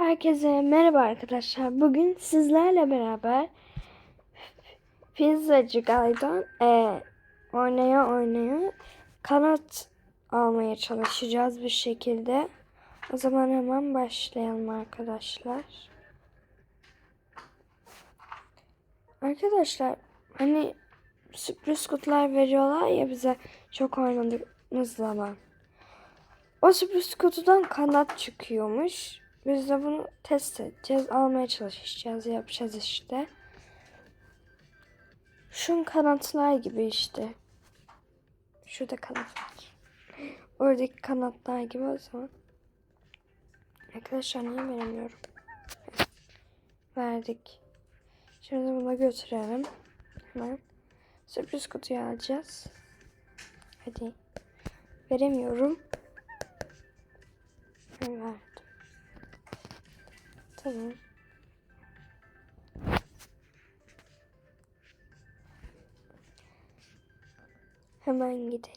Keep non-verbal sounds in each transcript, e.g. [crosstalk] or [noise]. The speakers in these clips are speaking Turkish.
Herkese merhaba arkadaşlar. Bugün sizlerle beraber Pizzacı Gay'dan e, oynaya oynaya kanat almaya çalışacağız bir şekilde. O zaman hemen başlayalım arkadaşlar. Arkadaşlar hani sürpriz kutular veriyorlar ya bize çok oynadığımız zaman. O sürpriz kutudan kanat çıkıyormuş. Biz de bunu test edeceğiz. Almaya çalışacağız. Yapacağız işte. Şun kanatlar gibi işte. Şurada kanat var. Oradaki kanatlar gibi o zaman. Arkadaşlar niye veremiyorum? Verdik. Şimdi bunu götürelim. Hemen. Sürpriz kutuyu alacağız. Hadi. Veremiyorum. Verdim. Tamam. Hemen gidelim.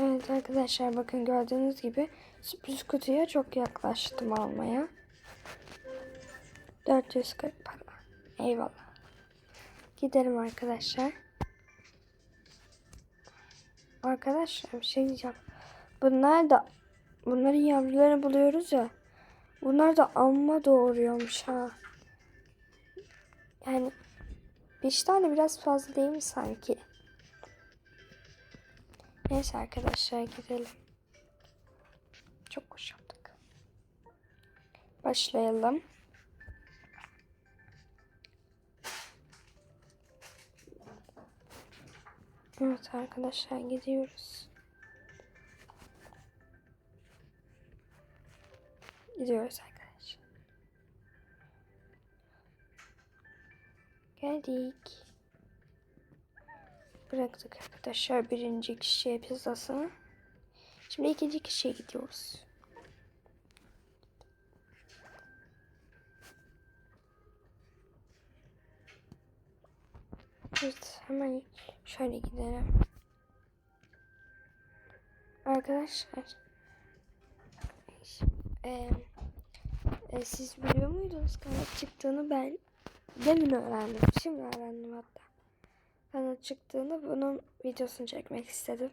Evet arkadaşlar bakın gördüğünüz gibi sürpriz kutuya çok yaklaştım almaya. 440 para. Eyvallah. Gidelim arkadaşlar. Arkadaşlar bir şey diyeceğim. Bunlar da bunların yavrularını buluyoruz ya. Bunlar da amma doğuruyormuş ha. Yani beş tane biraz fazla değil mi sanki? Neyse arkadaşlar gidelim. Çok hoş yaptık. Başlayalım. Evet arkadaşlar gidiyoruz. Gidiyoruz arkadaşlar. Geldik. Bıraktık arkadaşlar birinci kişiye pizzasını. Şimdi ikinci kişiye gidiyoruz. Evet hemen şöyle gidelim. Arkadaşlar e, e, siz biliyor muydunuz kanat çıktığını ben demin öğrendim. Şimdi öğrendim hatta. Kanat çıktığını bunun videosunu çekmek istedim.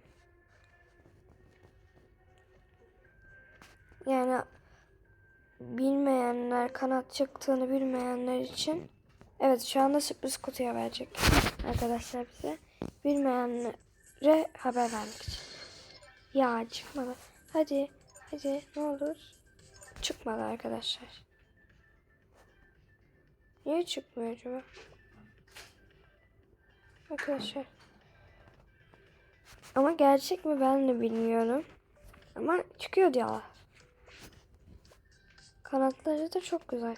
Yani bilmeyenler kanat çıktığını bilmeyenler için evet şu anda sürpriz kutuya verecek arkadaşlar bize. Bilmeyenlere haber vermek için. Ya çıkmadı. Hadi hadi ne olur. Çıkmadı arkadaşlar. Niye çıkmıyor acaba? Arkadaşlar. Ama gerçek mi ben de bilmiyorum. Ama çıkıyor diyorlar. Kanatları da çok güzel.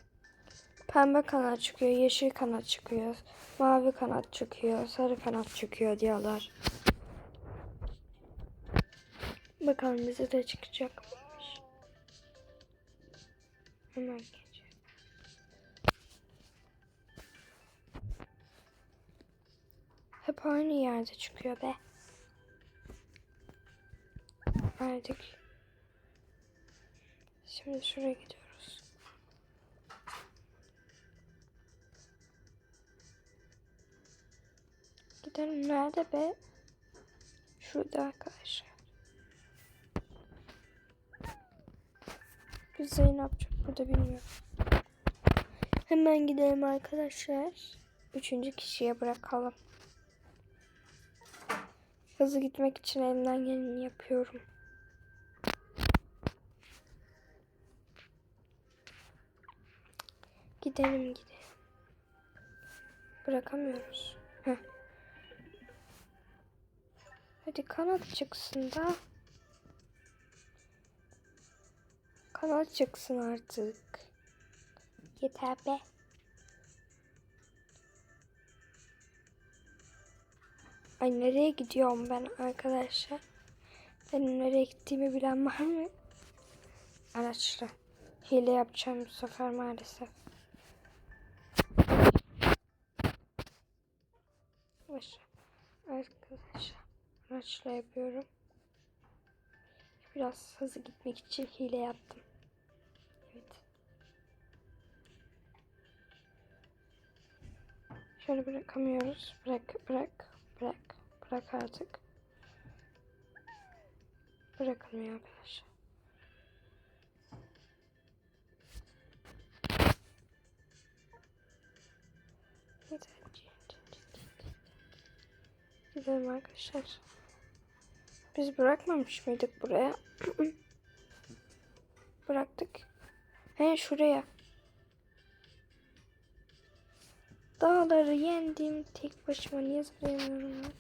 Pembe kanat çıkıyor, yeşil kanat çıkıyor, mavi kanat çıkıyor, sarı kanat çıkıyor diyorlar. Bakalım bize de çıkacakmış. Hemen geçelim. Hep aynı yerde çıkıyor be. Verdik. Şimdi şuraya gidiyoruz. Gidelim nerede be? Şurada arkadaşlar. Biz ne yapacak burada bilmiyorum. Hemen gidelim arkadaşlar. Üçüncü kişiye bırakalım. Hızlı gitmek için elimden geleni yapıyorum. Gidelim gidelim. Bırakamıyoruz. Heh. Hadi kanat çıksın da. Kanat çıksın artık. Yeter be. Ay nereye gidiyorum ben arkadaşlar? Benim nereye gittiğimi bilen var mı? Araçla. Hile yapacağım bu sefer maalesef. Baş. Arkadaşlar. Araçla yapıyorum. Biraz hızlı gitmek için hile yaptım. Evet. Şöyle bırakamıyoruz. Bırak, bırak, bırak, bırak artık. Bırakılmıyor arkadaşlar. Gidelim arkadaşlar. Biz bırakmamış mıydık buraya? [clears throat] Bıraktık. He şuraya. Dağları yendim. Tek başıma niye zıplayamıyorum ben?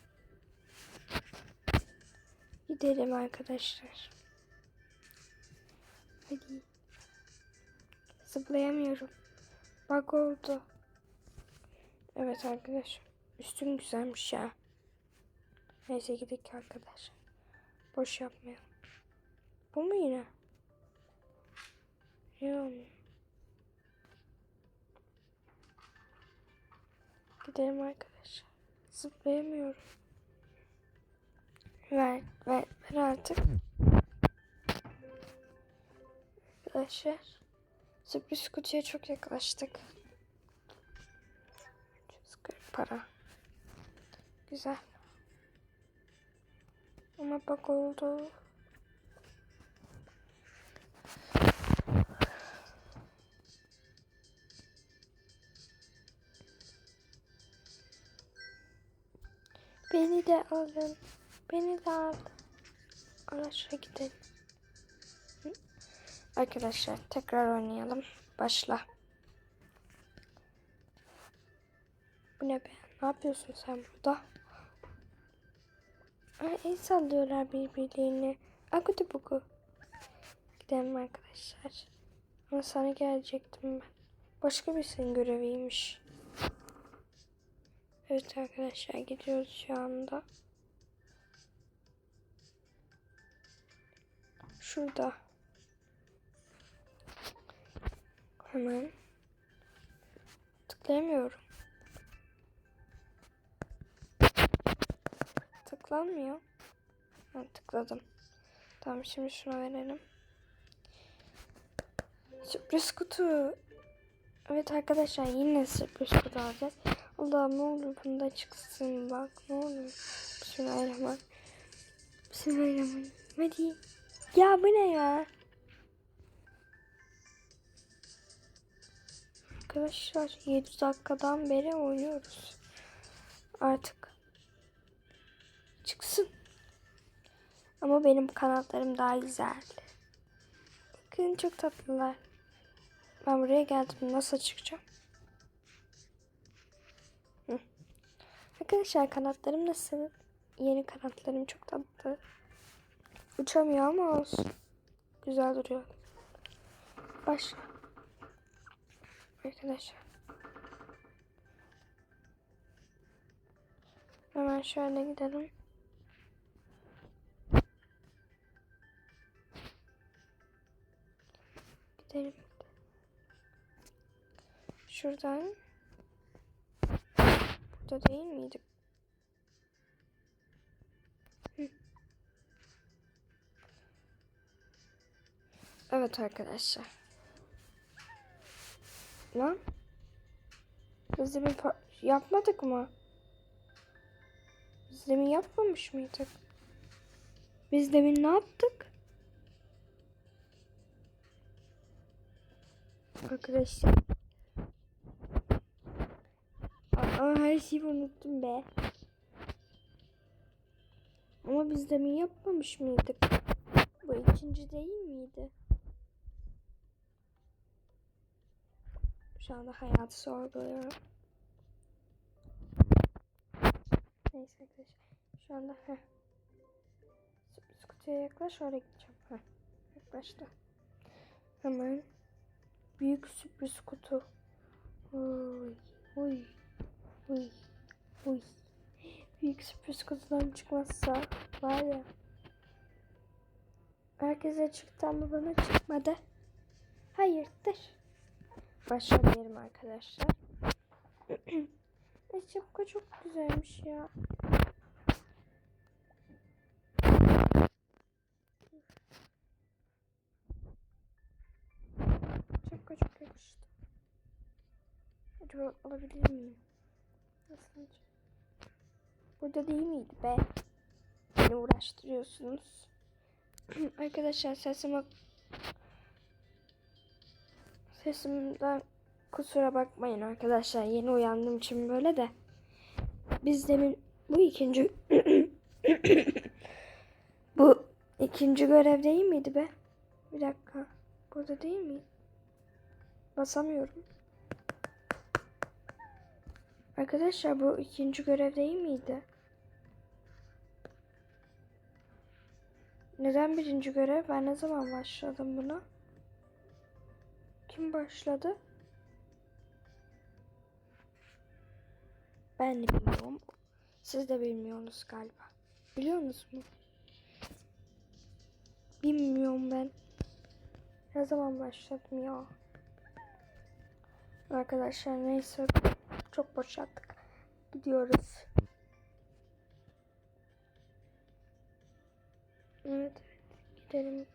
Gidelim arkadaşlar. Hadi. Zıplayamıyorum. Bak oldu. Evet arkadaşlar. Üstüm güzelmiş ya. Neyse gidelim arkadaşlar. Boş yapmayalım. Bu mu yine? Yok. Gidelim arkadaşlar. Zıplayamıyorum. Ver, ver, ver artık. Arkadaşlar. Sürpriz kutuya çok yaklaştık. 340 para. Güzel. Ama bak oldu. Beni de alın. Beni de al. Araçla gidelim. Arkadaşlar tekrar oynayalım. Başla. Bu ne be? Ne yapıyorsun sen burada? Ay, el sallıyorlar birbirlerini. Akutu buku. Gidelim arkadaşlar. Ama sana gelecektim ben. Başka birisinin göreviymiş. Evet arkadaşlar gidiyoruz şu anda. Şurada. Hemen. Tıklayamıyorum. Tıklanmıyor. Ha, tıkladım. Tamam şimdi şuna verelim. Sürpriz kutu. Evet arkadaşlar yine sürpriz kutu alacağız. Allah'ım ne olur bunda çıksın bak ne olur. Bismillahirrahmanirrahim. Bismillahirrahmanirrahim. Hadi. Ya bu ne ya? Arkadaşlar 7 dakikadan beri oynuyoruz. Artık çıksın. Ama benim kanatlarım daha güzel. Bakın çok tatlılar. Ben buraya geldim. Nasıl çıkacağım? Hı. Arkadaşlar kanatlarım nasıl? Yeni kanatlarım çok tatlı. Uçamıyor ama olsun. Güzel duruyor. Başla. Arkadaşlar. Hemen şöyle gidelim. Gidelim. Şuradan. Burada değil miydik? Evet arkadaşlar. Lan. Biz demin yapmadık mı? Biz demin yapmamış mıydık? Biz demin ne yaptık? Arkadaşlar. Aa, her şeyi unuttum be. Ama biz demin yapmamış mıydık? Bu ikinci değil miydi? Şu anda hayatı sorguluyorum. Neyse arkadaşlar. Şu anda heh. Kutuya yaklaş oraya gideceğim. Heh. Yaklaştı. Hemen büyük sürpriz kutu. Oy, oy, oy, oy. Büyük sürpriz kutudan çıkmazsa var ya. Herkese çıktı ama bana çıkmadı. Hayırdır? Başlayalım arkadaşlar. [clears throat] Ay şapka çok güzelmiş ya. Kontrol alabilir miyim? Nasıl? Burada değil miydi be? Beni uğraştırıyorsunuz. [clears throat] Arkadaşlar sesime sesimden kusura bakmayın arkadaşlar. Yeni uyandığım için böyle de. Biz demin bu ikinci [clears throat] bu ikinci görev değil miydi be? Bir dakika. Burada değil mi? Basamıyorum. Arkadaşlar bu ikinci görev değil miydi? Neden birinci görev? Ben ne zaman başladım buna? Kim başladı? Ben de bilmiyorum. Siz de bilmiyorsunuz galiba. Biliyor musunuz? Bilmiyorum ben. Ne zaman başladım ya? Arkadaşlar neyse çok boşalttık. Gidiyoruz. Evet, gidelim.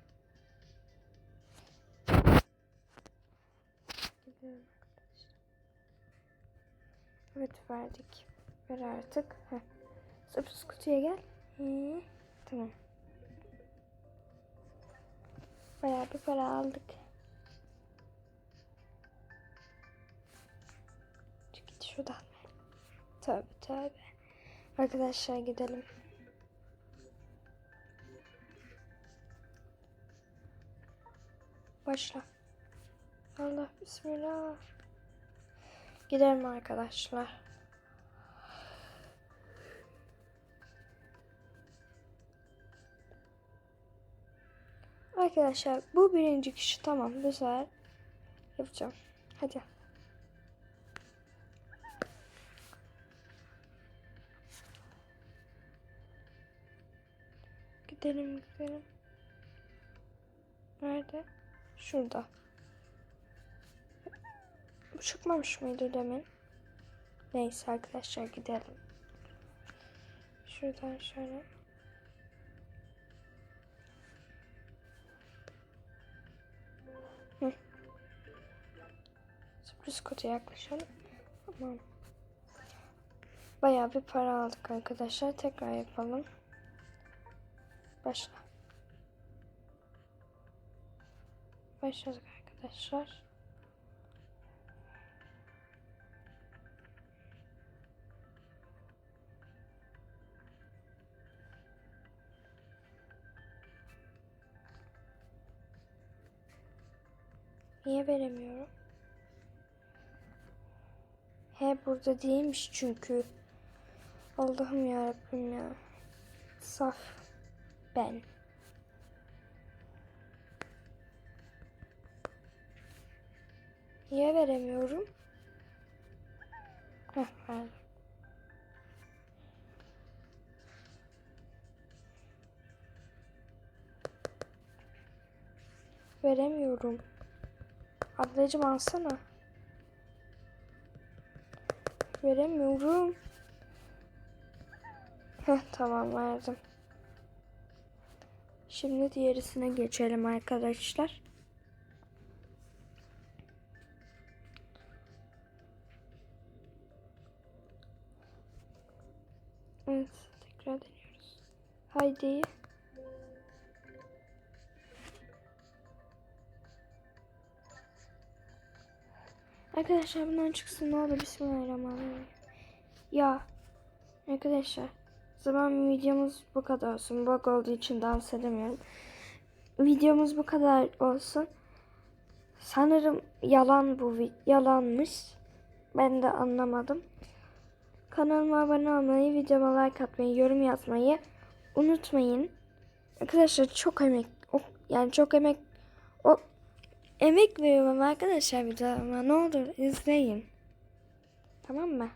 Gidelim arkadaşlar. Evet verdik. Ver artık. Heh. Kutuya gel. Hı, tamam. Bayağı bir para aldık. Şuradan. Tövbe tövbe. Arkadaşlar gidelim. Başla. Allah bismillah. Gidelim arkadaşlar. Arkadaşlar bu birinci kişi tamam sefer yapacağım. Hadi. Gidelim. Nerede? Şurada. Çıkmamış mıydı demin? Neyse arkadaşlar gidelim. Şuradan şöyle. Hı. Sürpriz kutuya yaklaşalım. Tamam. Bayağı bir para aldık arkadaşlar. Tekrar yapalım. Başla. Başladık arkadaşlar. Niye veremiyorum? He burada değilmiş çünkü. Allah'ım ya Rabbim ya. Saf ben. Niye veremiyorum? Heh, verdim. Veremiyorum. Ablacım alsana. Veremiyorum. Heh, tamam verdim. Şimdi diğerisine geçelim arkadaşlar. Evet, tekrar deniyoruz. Haydi. Arkadaşlar bundan çıksın ne olur Bismillahirrahmanirrahim. Ya arkadaşlar zaman videomuz bu kadar olsun. Bug olduğu için dans edemiyorum. Videomuz bu kadar olsun. Sanırım yalan bu yalanmış. Ben de anlamadım. Kanalıma abone olmayı, videoma like atmayı, yorum yazmayı unutmayın. Arkadaşlar çok emek, o, yani çok emek, o emek veriyorum arkadaşlar videoma. Ne olur izleyin. Tamam mı?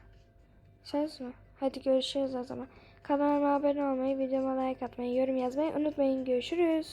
Söz mü? Hadi görüşürüz o zaman. Kanalıma abone olmayı, videoma like atmayı, yorum yazmayı unutmayın. Görüşürüz.